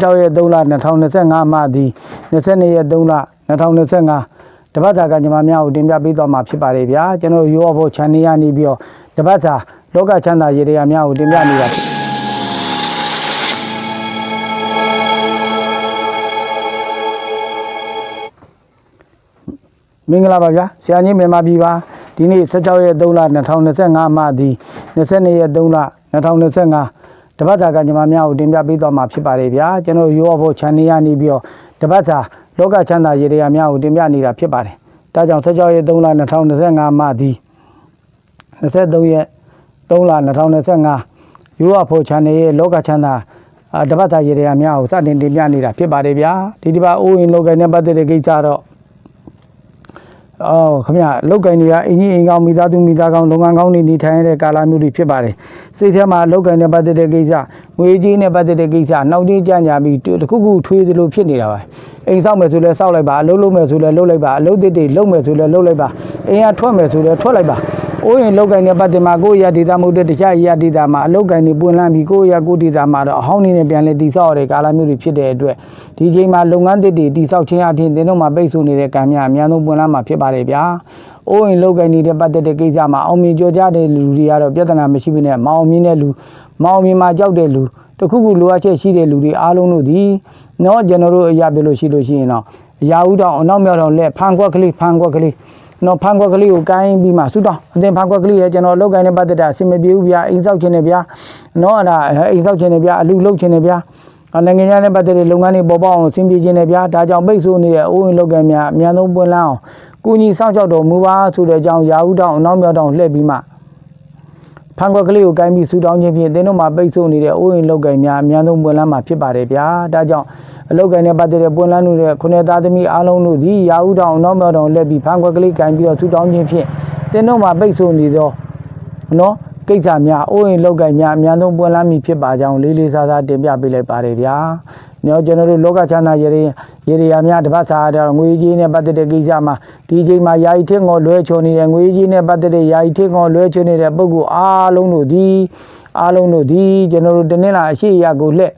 6ရက်3လ2025မှသည်22ရက်3လ2025တပတ်စာကညီမများကိုတင်ပြပေးသွားမှာဖြစ်ပါတယ်ဗျာကျွန်တော်ရောဖို့ channel ရနေပြီးတော့တပတ်စာလောကချမ်းသာရေရာများကိုတင်ပြနေတာမင်္ဂလာပါဗျာဆရာကြီးမြန်မာပြည်ပါဒီနေ့16ရက်3လ2025မှသည်22ရက်3လ2025 တပတ်စာကညီမများကိုတင်ပြပေးသွားမှာဖြစ်ပါတယ်ဗျာကျွန်တော်ရောဖို့ channel ရနေပြီးတော့တပတ်စာလောကချမ်းသာရေရာများကိုတင်ပြနေတာဖြစ်ပါတယ်ဒါကြောင့်16ရက်3လ2025မှသည်23ရက်3လ2025ရိုးအဖို့ channel ရဲ့လောကချမ်းသာအာတပတ်စာရေရာများကိုစတင်တင်ပြနေတာဖြစ်ပါတယ်ဗျာဒီဒီပါအိုးရင်လောကနဲ့ပတ်သက်တဲ့ကိစ္စတော့ အော်ခမရလောက်ကင်တွေကအင်ကြီးအင်ကောင်းမိသားစုမိသားကောင်းလုပ်ငန်းကောင်းတွေနေထိုင်ရတဲ့ကာလမျိုးတွေဖြစ်ပါတယ်စိတ်ထဲမှာလောက်ကင်နဲ့ပတ်သက်တဲ့ကိစ္စငွေကြီးနဲ့ပတ်သက်တဲ့ကိစ္စနောက်ကြီးကြံ့ကြပြီးတခုခုထွေးသလိုဖြစ်နေတာပါအိမ်ဆောက်မယ်ဆိုလဲဆောက်လိုက်ပါအလုပ်လုပ်မယ်ဆိုလဲလုပ်လိုက်ပါအလုပ်တစ်တွေလုပ်မယ်ဆိုလဲလုပ်လိုက်ပါအိမ်ကထွက်မယ်ဆိုလဲထွက်လိုက်ပါ အိုးရင်လောက်ကင်နဲ့ပတ်သက်မှာကိုယ့်ရဒေတာမဟုတ်တဲ့တခြားရဒေတာမှာအလောက်ကင်တွေပွင့်လန်းပြီးကိုယ့်ရကိုယ့်ဒေတာမှာတော့အဟောင်းနေနဲ့ပြန်လဲတိဆောက်ရတဲ့ကာလမျိုးတွေဖြစ်တဲ့အတွက်ဒီချိန်မှာလုပ်ငန်းတစ်တွေတိဆောက်ခြင်းအပြင်သင်တို့မှာပိတ်ဆို့နေတဲ့ကံများအများဆုံးပွင့်လန်းမှာဖြစ်ပါတယ်ဗျာ။အိုးရင်လောက်ကင်နေတဲ့ပတ်သက်တဲ့ကိစ္စမှာအောင်မြင်ကြော်ကြတဲ့လူတွေကတော့ပြဿနာမရှိဘဲနဲ့မအောင်မြင်တဲ့လူမအောင်မြင်မှာကြောက်တဲ့လူတခုခုလိုအပ်ချက်ရှိတဲ့လူတွေအားလုံးတို့ဒီတော့ကျွန်တော်တို့အရာပြလို့ရှိလို့ရှိရင်တော့အရာဥတောင်အနောက်မြောက်တောင်လက်ဖန်ခွက်ကလေးဖန်ခွက်ကလေး နော်ဖန်ခွက်ကလေးကိုကိုင်းပြီးမှဆူတောင်းအတင်ဖန်ခွက်ကလေးရဲ့ကျွန်တော်လောက်ကိုင်းတဲ့ပတ်သက်တာအဆင်မပြေဘူးဗျာအိမ်ဆောက်ခြင်းနဲ့ဗျာနော်အဲ့ဒါအိမ်ဆောက်ခြင်းနဲ့ဗျာအလူလုတ်ခြင်းနဲ့ဗျာနိုင်ငံခြားနဲ့ပတ်သက်တဲ့လုပ်ငန်းတွေပေါ်ပေါက်အောင်ဆင်ပြေခြင်းနဲ့ဗျာဒါကြောင့်ပိတ်ဆို့နေတဲ့အိုးဝင်လောက်ကများအများဆုံးပွင့်လန်းအောင်ကုညီစောင့်ကြောက်တော်မူပါဆိုတဲ့အကြောင်းရာဟုတောင်အနောက်မြောက်တောင်လှည့်ပြီးမှ ဖန်ခွက်ကလေးကိုကိုင်းပြီးဆူတောင်းခြင်းဖြင့်သင်တို့မှာပိတ်ဆို့နေတဲ့အိုးဝင်လောက်ကများအများဆုံးပွင့်လန်းမှာဖြစ်ပါတယ်ဗျာဒါကြောင့်အလောက်ကိုင်းနဲ့ပတ်သက်တဲ့ပွင့်လန်းမှုတဲ့ခုနှစ်သားသမီးအားလုံးတို့ဒီရာဟုတောင်အနောက်မြောက်တောင်လှည့်ပြီးဖန်ခွက်ကလေးကိုင်းပြီးတော့ဆူတောင်းခြင်းဖြင့်သင်တို့မှာပိတ်ဆို့နေသောနော်ကိစ္စများအိုးရင်လောက်ကများအများဆုံးပွင့်လန်းမိဖြစ်ပါကြောင်းလေးလေးစားစားတင်ပြပေးလိုက်ပါတယ်ဗျာ။ နော်ကျွန်တော်တို့လောကချမ်းသာရေရေရေရာများတပတ်စာတော့ငွေကြီးနဲ့ပတ်သက်တဲ့ကိစ္စမှာဒီချိန်မှာယာယီထင်းကိုလွဲချော်နေတဲ့ငွေကြီးနဲ့ပတ်သက်တဲ့ယာယီထင်းကိုလွဲချော်နေတဲ့ပုဂ္ဂိုလ်အားလုံးတို့ဒီအားလုံးတို့ဒီကျွန်တော်တို့တနင်္လာအရှိရကိုလှက်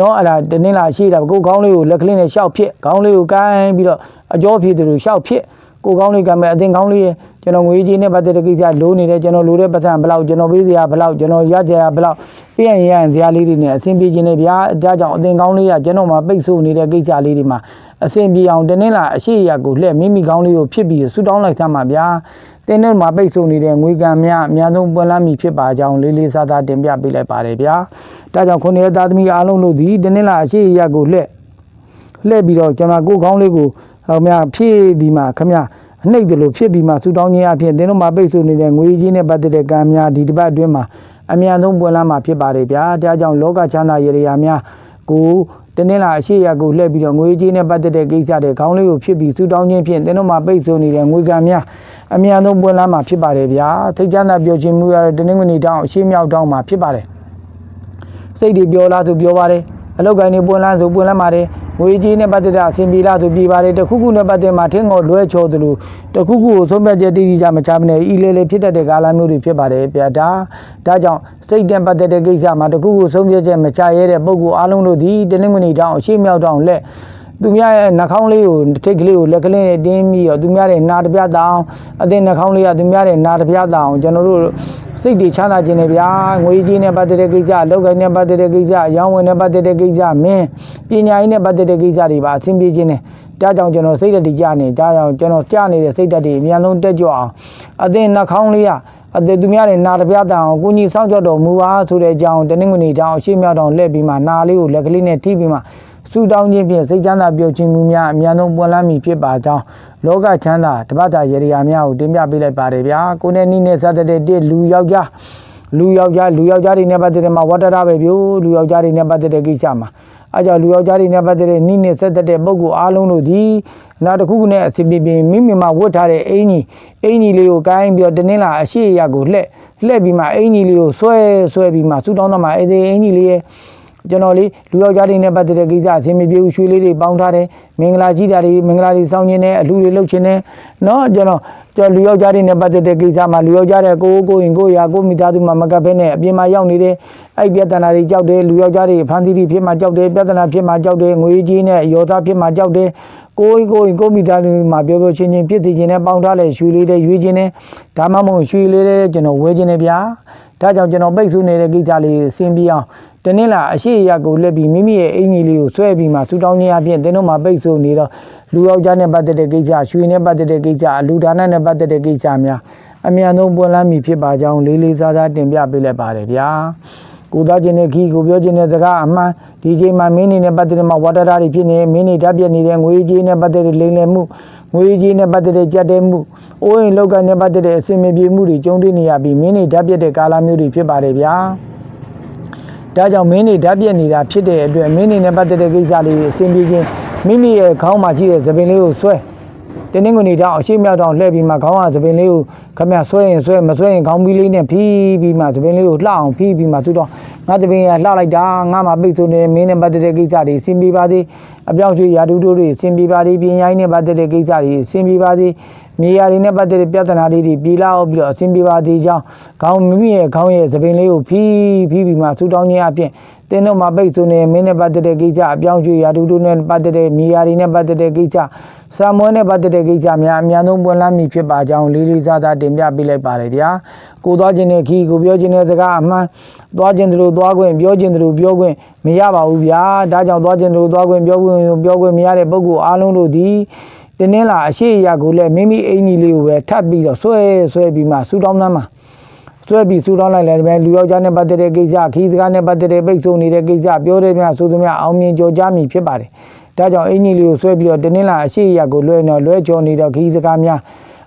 နော်အဲ့ဒါတနင်္လာရှိတာကိုခေါင်းလေးကိုလက်ကလေးနဲ့ရှောက်ဖြစ်ခေါင်းလေးကိုကိုင်းပြီးတော့အကြောဖြစ်တယ်လို့ရှောက်ဖြစ် ကိုကောင်းလေးကမဲ့အတင်ကောင်းလေးရဲ့ကျွန်တော်ငွေကြီးနဲ့ပတ်သက်တဲ့ကိစ္စလိုနေတယ်ကျွန်တော်လိုတဲ့ပတ်စံဘယ်လောက်ကျွန်တော်ပေးစရာဘယ်လောက်ကျွန်တော်ရကြရဘယ်လောက်ပြည့်ရင်ရရင်ဇာလေးတွေနဲ့အဆင်ပြေခြင်းနဲ့ဗျာဒါကြောင့်အတင်ကောင်းလေးကကျွန်တော်မှာပိတ်ဆို့နေတဲ့ကိစ္စလေးတွေမှာအဆင်ပြေအောင်တင်းင်းလာအရှိရကိုလှည့်မိမိကောင်းလေးကိုဖြစ်ပြီးဆူတောင်းလိုက်သမှာဗျာတင်းနဲ့မှာပိတ်ဆို့နေတဲ့ငွေကံများအများဆုံးပွင့်လန်းမိဖြစ်ပါကြောင်းလေးလေးစားစားတင်ပြပေးလိုက်ပါတယ်ဗျာဒါကြောင့်ခုနှစ်သားသမီးအားလုံးတို့ဒီတင်းင်းလာအရှိရကိုလှည့်လှည့်ပြီးတော့ကျွန်တော်ကိုယ်ကောင်းလေးကို ဟောများဖြည့်ပြီးမှခမရအနှိမ့်တယ်လို့ဖြစ်ပြီးမှဆူတောင်းခြင်းအဖြစ်သင်တို့မှာပိတ်ဆို့နေတဲ့ငွေကြီးနဲ့ပတ်သက်တဲ့ကံများဒီတစ်ပတ်အတွင်းမှာအမြန်ဆုံးပွင့်လန်းမှာဖြစ်ပါတယ်ဗျာဒါကြောင့်လောကချမ်းသာရေရာများကိုတနင်္လာအရှိရကိုလှည့်ပြီးတော့ငွေကြီးနဲ့ပတ်သက်တဲ့ကိစ္စတွေခေါင်းလေးကိုဖြစ်ပြီးဆူတောင်းခြင်းဖြင့်သင်တို့မှာပိတ်ဆို့နေတဲ့ငွေကံများအမြန်ဆုံးပွင့်လန်းမှာဖြစ်ပါတယ်ဗျာသိချမ်းသာပြောခြင်းမူရတဲ့တနင်္ဂနွေတောင်းအရှိမြောက်တောင်းမှာဖြစ်ပါတယ်စိတ်တွေပြောလားဆိုပြောပါတယ်အလောက်ကိုင်းနေပွင့်လန်းဆိုပွင့်လန်းပါတယ် ငွေကြီးနဲ့ပတ်သက်တာအစဉ်ပြေလားဆိုပြေပါတယ်တခုခုနဲ့ပတ်သက်မှာထင်းကိုလွဲချော်သလိုတခုခုကိုဆုံးဖြတ်ချက်တည်တည်ကြမချမနဲ့ဤလေလေဖြစ်တတ်တဲ့ကာလမျိုးတွေဖြစ်ပါတယ်ဗျာဒါဒါကြောင့်စိတ်နဲ့ပတ်သက်တဲ့ကိစ္စမှာတခုခုဆုံးဖြတ်ချက်မချရဲတဲ့ပုံကူအားလုံးတို့ဒီတနင်္ဂနွေတောင်အရှိမြောက်တောင်လက် သူများရဲ့နှာခေါင်းလေးကိုထိတ်ကလေးကိုလက်ကလေးနဲ့တင်းပြီးတော့သူများရဲ့နာတပြတောင်အသင်နှာခေါင်းလေးကသူများရဲ့နာတပြတောင်ကျွန်တော်တို့စိတ်တွေချမ်းသာခြင်းနဲ့ဗျာငွေကြီးနဲ့ပတ်သက်တဲ့ကိစ္စအလုပ်ကိုင်းနဲ့ပတ်သက်တဲ့ကိစ္စရောင်းဝယ်နဲ့ပတ်သက်တဲ့ကိစ္စမင်းပညာရေးနဲ့ပတ်သက်တဲ့ကိစ္စတွေပါအဆင်ပြေခြင်းနဲ့ဒါကြောင့်ကျွန်တော်စိတ်ဓာတ်တွေကြနေဒါကြောင့်ကျွန်တော်ကြနေတဲ့စိတ်ဓာတ်တွေအများဆုံးတက်ကြွအောင်အသင်နှာခေါင်းလေးကအသေးသူများတွေနာတပြတန်အောင်ကိုကြီးစောင့်ကြောက်တော်မူပါဆိုတဲ့အကြောင်းတနင်္ဂနွေတောင်အရှိမြောက်တောင်လှည့်ပြီးမှနာလေးကိုလက်ကလေးနဲ့ထိပြီးမှ ဆူတောင်းခြင်းဖြင့်စိတ်ချမ်းသာပျော်ရွှင်မှုများအများဆုံးပွင့်လန်းမည်ဖြစ်ပါကြောင်းလောကချမ်းသာတပတ်တာရေရာများကိုတင်ပြပေးလိုက်ပါတယ်ဗျာကိုနဲ့နီးနဲ့စသတဲ့တစ်လူယောက်ျားလူယောက်ျားလူယောက်ျားတွေနဲ့ပတ်သက်တဲ့မှာဝတ္တရပဲပြိုလူယောက်ျားတွေနဲ့ပတ်သက်တဲ့ကိစ္စမှာအဲကြောင့်လူယောက်ျားတွေနဲ့ပတ်သက်တဲ့နိနဲ့ဆက်သက်တဲ့ပုဂ္ဂိုလ်အားလုံးတို့ဒီနောက်တစ်ခုခုနဲ့အစီအပြေမိမိမှာဝတ်ထားတဲ့အင်ကြီးအင်ကြီးလေးကိုကိုင်းပြီးတော့တနင်္လာအရှိရကိုလှက်လှက်ပြီးမှအင်ကြီးလေးကိုဆွဲဆွဲပြီးမှဆူတောင်းတော့မှအဲဒီအင်ကြီးလေးရဲ့ ကျွန်တော်လေးလူယောက်ျားလေးနဲ့ပတ်သက်တဲ့ကိစ္စအဆင်မပြေဘူးရွှေလေးတွေပေါင်းထားတယ်မင်္ဂလာကြီးတာတွေမင်္ဂလာတွေစောင်းခြင်းနဲ့အလူတွေလှုပ်ခြင်းနဲ့နော်ကျွန်တော်ကျွန်တော်လူယောက်ျားလေးနဲ့ပတ်သက်တဲ့ကိစ္စမှာလူယောက်ျားတဲ့ကိုကိုရင်ကိုရာကိုမိသားစုမှာမကပ်ဘဲနဲ့အပြင်မှာရောက်နေတဲ့အဲ့ပြဿနာတွေကြောက်တယ်လူယောက်ျားတွေဖန်တီးတီဖြစ်မှကြောက်တယ်ပြဿနာဖြစ်မှကြောက်တယ်ငွေကြီးနဲ့ရောသားဖြစ်မှကြောက်တယ်ကိုယ်ကိုယ်ကိုမိသားစုမှာပြောပြောချင်းချင်းပြစ်တည်ခြင်းနဲ့ပေါင်းထားလဲရွှေလေးတဲ့ရွေးခြင်းနဲ့ဒါမှမဟုတ်ရွှေလေးတဲ့ကျွန်တော်ဝဲခြင်းနဲ့ဗျာဒါကြောင့်ကျွန်တော်ပိတ်ဆို့နေတဲ့ကိစ္စလေးစင်ပြီးအောင် တနင်္လာအရှိအရာကိုလက်ပြီးမိမိရဲ့အင်ကြီးလေးကိုဆွဲပြီးမှဆူတောင်းခြင်းအပြင်တင်းတို့မှာပိတ်ဆို့နေတော့လူယောက်ျားနဲ့ပတ်သက်တဲ့ကိစ္စရွှေနဲ့ပတ်သက်တဲ့ကိစ္စလူဒါနနဲ့ပတ်သက်တဲ့ကိစ္စများအမြန်ဆုံးပွင့်လန်းမည်ဖြစ်ပါကြောင်းလေးလေးစားစားတင်ပြပေးလိုက်ပါတယ်ဗျာကိုသားချင်းနဲ့ခီကိုပြောချင်းတဲ့စကားအမှန်ဒီချိန်မှာမင်းနေနဲ့ပတ်သက်တဲ့မှာဝါတတာတွေဖြစ်နေမင်းနေဓာတ်ပြက်နေတဲ့ငွေကြီးနဲ့ပတ်သက်တဲ့လိမ်လည်မှုငွေကြီးနဲ့ပတ်သက်တဲ့ကြက်တဲမှုအိုးအိမ်လောက်ကနဲ့ပတ်သက်တဲ့အစင်မပြေမှုတွေကြုံတွေ့နေရပြီးမင်းနေဓာတ်ပြက်တဲ့ကာလမျိုးတွေဖြစ်ပါတယ်ဗျာ ဒါကြောင့်မင်းနေဓာတ်ပြက်နေတာဖြစ်တဲ့အတွက်မင်းနေနဲ့ပတ်သက်တဲ့ကိစ္စလေးကိုအစဉ်ပြေချင်းမိမိရဲ့ခေါင်းမှာရှိတဲ့သပင်လေးကိုဆွဲတင်းတင်းကိုနေတောင်အရှိမြောက်တောင်လှည့်ပြီးမှခေါင်းကသပင်လေးကိုခမဆွဲရင်ဆွဲမဆွဲရင်ခေါင်းပြီးလေးနဲ့ဖီးပြီးမှသပင်လေးကိုလှအောင်ဖီးပြီးမှသူတော့ ငါသပင်ကလှလိုက်တာငါမှပိတ်ဆိုနေမင်းနဲ့ပတ်သက်တဲ့ကိစ္စတွေအစဉ်ပြေပါသေးအပြောင်းရွှေ့ရာထူးတို့တွေအစဉ်ပြေပါသေးပြင်ရိုင်းနဲ့ပတ်သက်တဲ့ကိစ္စတွေအစဉ်ပြေပါသေးမြေယာတွေနဲ့ပတ်သက်တဲ့ပြဿနာလေးတွေပြေလာအောင်ပြီးတော့အစဉ်ပြေပါသေးကြောင်းခေါင်းမိမိရဲ့ခေါင်းရဲ့သပင်လေးကိုဖီးဖီးပြီးမှဆူတောင်းခြင်းအပြင် တင်းတို့မှာပိတ်ဆိုနေမင်းနဲ့ပတ်သက်တဲ့ကိစ္စအပြောင်းရွှေ့ရာထူးတို့နဲ့ပတ်သက်တဲ့မြေယာတွေနဲ့ပတ်သက်တဲ့ကိစ္စစာမွေးနဲ့ပတ်သက်တဲ့ကိစ္စများအများဆုံးပွင့်လန်းမည်ဖြစ်ပါကြောင်းလေးလေးစားစားတင်ပြပေးလိုက်ပါတယ်ဗျာကိုသွားခြင်းနဲ့ခီးကိုပြောခြင်းနဲ့စကားအမှန်သွားခြင်းတို့သွားခွင့်ပြောခြင်းတို့ပြောခွင့်မရပါဘူးဗျာဒါကြောင့်သွားခြင်းတို့သွားခွင့်ပြောခွင့်ပြောခွင့်မရတဲ့ပုဂ္ဂိုလ်အားလုံးတို့ဒီတင်းနှင်းလာအရှိအရာကိုလည်းမိမိအိမ်ကြီးလေးကိုပဲထပ်ပြီးတော့ဆွဲဆွဲပြီးမှဆူတောင်းသမ်းမှာ ဆွဲပြီးဆူတောင်းလိုက်လည်းပဲလူယောက်ျားနဲ့ပတ်သက်တဲ့ကိစ္စခီးစကားနဲ့ပတ်သက်တဲ့ပိတ်ဆို့နေတဲ့ကိစ္စပြောတဲ့များဆိုသမျှအောင်မြင်ကြော်ကြားမိဖြစ်ပါတယ်။ဒါကြောင့်အင်ကြီးလေးကိုဆွဲပြီးတော့တင်းနှင်းလာအရှိအရာကိုလွှဲတော့လွှဲချော်နေတော့ခီးစကားများ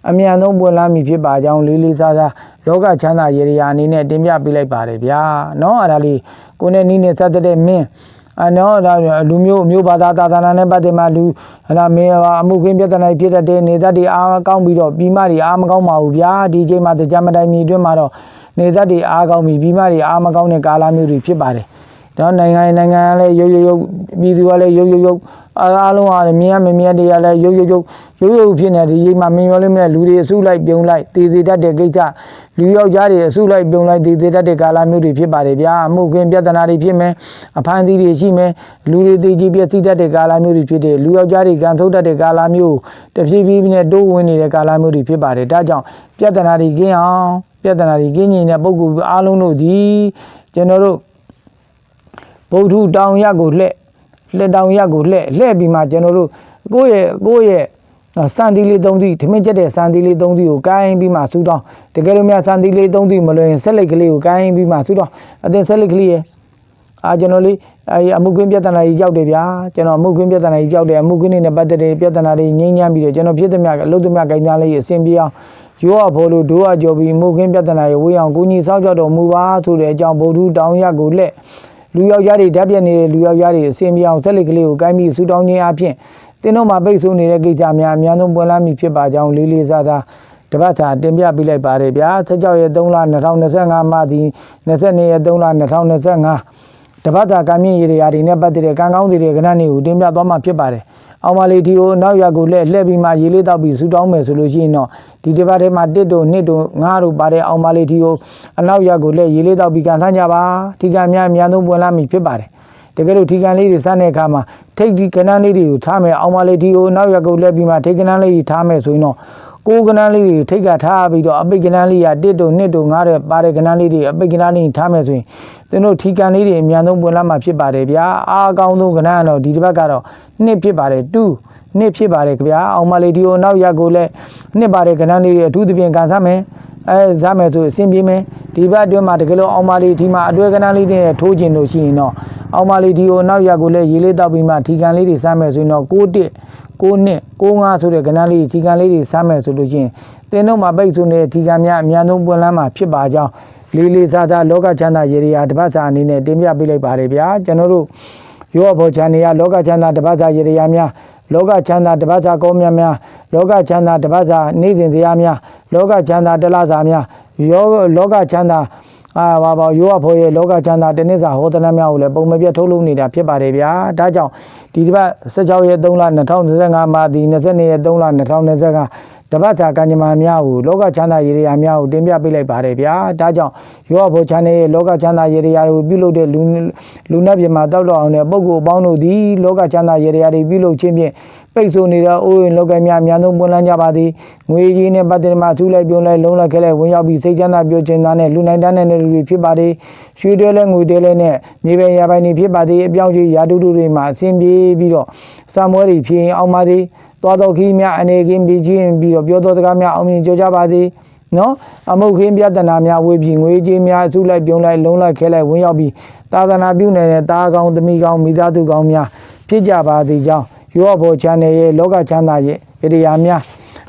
အမြန်ဆုံးပွင့်လန်းမိဖြစ်ပါကြောင်းလေးလေးစားစားလောကချမ်းသာရေရာအနေနဲ့တင်ပြပေးလိုက်ပါတယ်ဗျာ။နော်အဲ့ဒါလေးကိုနဲ့နီးနေသက်သက်တဲ့မင်း အနော်ဒါလူမျိုးမျိုးဘာသာသာသနာနဲ့ပတ်သက်မှလူဟလာမင်းအမှုခင်းပြဿနာဖြစ်တဲ့နေသက်တွေအားကောင်းပြီးတော့ပြီးမတွေအားမကောင်းပါဘူးဗျာဒီချိန်မှာတရားမတိုင်မီအတွင်းမှာတော့နေသက်တွေအားကောင်းပြီးပြီးမတွေအားမကောင်းတဲ့ကာလမျိုးတွေဖြစ်ပါတယ် တော့နိုင်ငံနိုင်ငံကလည်းရုပ်ရုပ်ရုပ်ပြည်သူကလည်းရုပ်ရုပ်ရုပ်အားလုံးအားမြင်ရမမြင်တွေကလည်းရုပ်ရုပ်ရုပ်ရုပ်ရုပ်ဖြစ်နေဒီချိန်မှာမင်းရောလေးမဲ့လူတွေအစုလိုက်ပြုံလိုက်တည်တည်တတ်တဲ့ကိစ္စလူယောက်ျားတွေအစုလိုက်ပြုံလိုက်တည်တည်တတ်တဲ့ကာလမျိုးတွေဖြစ်ပါတယ်ဗျာအမှုခင်းပြဿနာတွေဖြစ်မယ်အဖမ်းသီးတွေရှိမယ်လူတွေတည်ကြည်ပြည့်စည်တတ်တဲ့ကာလမျိုးတွေဖြစ်တယ်လူယောက်ျားတွေကန်ထုတ်တတ်တဲ့ကာလမျိုးတဖြည်းဖြည်းနဲ့တိုးဝင်နေတဲ့ကာလမျိုးတွေဖြစ်ပါတယ်ဒါကြောင့်ပြဿနာတွေကင်းအောင်ပြဿနာတွေကင်းနေတဲ့ပုံကူအားလုံးတို့ဒီကျွန်တော်တို့ ဗုဒ္ဓတောင်ရက်ကိုလှဲ့လက်တောင်ရက်ကိုလှဲ့လှဲ့ပြီးမှကျွန်တော်တို့ကိုယ့်ရဲ့ကိုယ့်ရဲ့နော်စံတီလေး၃စီးဓမင်းကျက်တဲ့စံတီလေး၃စီးကိုကိုင်းပြီးမှဆူတောင်းတကယ်လို့များစံတီလေး၃စီးမလွယ်ရင်ဆက်လက်ကလေးကိုကိုင်းပြီးမှဆူတောင်းအတင်ဆက်လက်ကလေးရဲ့အာကျွန်တော်လေးအဲအမှုကွင်းပြဿနာကြီးကြောက်တယ်ဗျာကျွန်တော်အမှုကွင်းပြဿနာကြီးကြောက်တယ်အမှုကွင်းနေနဲ့ပတ်သက်တဲ့ပြဿနာတွေငြိမ်းချမ်းပြီးတော့ကျွန်တော်ဖြစ်သမျှအလုပ်သမျှဂိုင်းသားလေးအဆင်ပြေအောင်ရောအဖို့လို့ဒိုးအကြော်ပြီးမှုကွင်းပြဿနာရေဝေးအောင်ကိုကြီးစောက်ကြောက်တော်မူပါဆိုတဲ့အကြောင်းဗုဒ္ဓတောင်းရက်ကိုလက် လူယောက်ျားတွေဓာတ်ပြက်နေတဲ့လူယောက်ျားတွေအဆင်ပြေအောင်ဆက်လက်ကလေးကိုကိုင်းပြီးဆူတောင်းခြင်းအပြင်တင်းတို့မှာပိတ်ဆို့နေတဲ့ကိစ္စများအများဆုံးပွင့်လန်းမိဖြစ်ပါကြောင်းလေးလေးစားစားတပတ်စာတင်ပြပေးလိုက်ပါတယ်ဗျာ16ရက်3လ2025မှဒီ22ရက်3လ2025တပတ်စာကံမြင့်ရေရာတွေနဲ့ပတ်သက်တဲ့ကံကောင်းတွေကဏ္ဍတွေကိုတင်ပြသွားမှာဖြစ်ပါတယ် အောင်မလေးဒီကိုနောက်ရက်ကိုလှည့်လှည့်ပြီးမှရေလေးတောက်ပြီးဆူတောင်းမယ်ဆိုလို့ရှိရင်တော့ဒီတစ်ပတ်ထဲမှာ1တို့2တို့5တို့ပါတဲ့အောင်မလေးဒီကိုအနောက်ရက်ကိုလှည့်ရေလေးတောက်ပြီးကန်ဆန်းကြပါဒီကံများအများဆုံးပွင့်လန်းမိဖြစ်ပါတယ်တကယ်လို့ထီကန်လေးတွေစမ်းတဲ့အခါမှာထိတ်ဒီကနန်းလေးတွေကိုထားမယ်အောင်မလေးဒီကိုနောက်ရက်ကုတ်လက်ပြီးမှထိတ်ကနန်းလေးတွေထားမယ်ဆိုရင်တော့ ကိုယ်ကနန်းလေးတွေထိတ်ကထားပြီးတော့အပိတ်ကနန်းလေးရ1တို့2တို့5တဲ့ပါတဲ့ကနန်းလေးတွေအပိတ်ကနန်းလေးထားမယ်ဆိုရင်သင်တို့ထီကန်လေးတွေအများဆုံးပွင့်လာမှာဖြစ်ပါတယ်ဗျာအားအကောင်းဆုံးကနန်းကတော့ဒီတစ်ပတ်ကတော့2ဖြစ်ပါတယ်2နှစ်ဖြစ်ပါတယ်ခင်ဗျာအောင်မလေးဒီကိုနောက်ရက်ကိုလည်းနှစ်ပါတယ်ကနန်းလေးတွေအထူးသဖြင့်ကန်ဆမယ်အဲဇာမယ်ဆိုအဆင်ပြေမယ်ဒီဘက်အတွင်းမှာတကယ်လို့အောင်မလေးဒီမှာအတွဲကနန်းလေးတွေနဲ့ထိုးကျင်လို့ရှိရင်တော့အောင်မလေးဒီကိုနောက်ရက်ကိုလည်းရေလေးတောက်ပြီးမှထီကန်လေးတွေစမ်းမယ်ဆိုရင်တော့6တစ် 6နှစ်6 5ဆိုတဲ့ကနန်းလေးထီကန်လေးတွေစမ်းမယ်ဆိုလို့ရှိရင်တင်းတို့မှာပိတ်ဆိုနေတဲ့ထီကန်များအများဆုံးပွင့်လန်းမှာဖြစ်ပါကြောင်းလေးလေးစားစားလောကချမ်းသာရေရာတပတ်စာအနေနဲ့တင်ပြပေးလိုက်ပါတယ်ဗျာကျွန်တော်တို့ရောဘောချန်နေရလောကချမ်းသာတပတ်စာရေရာများလောကချမ်းသာတပတ်စာကောင်းမြတ်များလောကချမ်းသာတပတ်စာနေ့စဉ်စရာများလောကချမ်းသာတလစာများယောလောကချမ်းသာ အာဘာဘာယောအဖို့ရဲ့လောကချမ်းသာတနေ့စာဟောတနာများကိုလည်းပုံမပြတ်ထုတ်လုပ်နေတာဖြစ်ပါတယ်ဗျာဒါကြောင့်ဒီတစ်ပတ်16ရက်3လ2025မှာဒီ22ရက်3လ2025 တပတ်စာကံကြမ္မာများကိုလောကချမ်းသာရေရာများကိုတင်ပြပေးလိုက်ပါတယ်ဗျာဒါကြောင့်ရောဘောချမ်းရဲ့လောကချမ်းသာရေရာကိုပြုလုပ်တဲ့လူလူနတ်ပြည်မှာတောက်တော့အောင်တဲ့ပုဂ္ဂိုလ်အပေါင်းတို့သည်လောကချမ်းသာရေရာတွေပြုလုပ်ခြင်းဖြင့်ပိတ်ဆို့နေတဲ့အိုးရင်လောကများအများဆုံးပွင့်လန်းကြပါသည်ငွေကြီးနဲ့ပတ်သက်မှသူ့လိုက်ပြုံးလိုက်လုံးလိုက်ခဲလိုက်ဝင်ရောက်ပြီးစိတ်ချမ်းသာပြောခြင်းသားနဲ့လူနိုင်တန်းတဲ့လူတွေဖြစ်ပါသည်ရွှေတဲလဲငွေတဲလဲနဲ့မြေပဲရပိုင်းတွေဖြစ်ပါသည်အပြောင်းကြီးရာတူတူတွေမှာအဆင်ပြေပြီးတော့စာမွဲတွေဖြစ်ရင်အောင်ပါသည် သွားတော်ခီးများအနေကင်းပြီးချင်းပြီးတော့ပြောတော်စကားများအောင်မြင်ကြကြပါစေနော်အမုတ်ခင်းပြဿနာများဝေးပြီးငွေကြေးများအစုလိုက်ပြုံးလိုက်လုံးလိုက်ခဲလိုက်ဝင်ရောက်ပြီးသာသနာပြုနေတဲ့တားကောင်းသမီးကောင်းမိသားစုကောင်းများဖြစ်ကြပါသည်ကြောင်းရောဘောချန်နယ်ရဲ့လောကချမ်းသာရဲ့ဣရိယာများ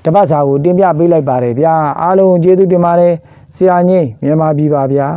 တပတ်စာကိုတင်ပြပေးလိုက်ပါတယ်ဗျာအားလုံးကျေးဇူးတင်ပါတယ်ဆရာကြီးမြန်မာပြည်ပါဗျာ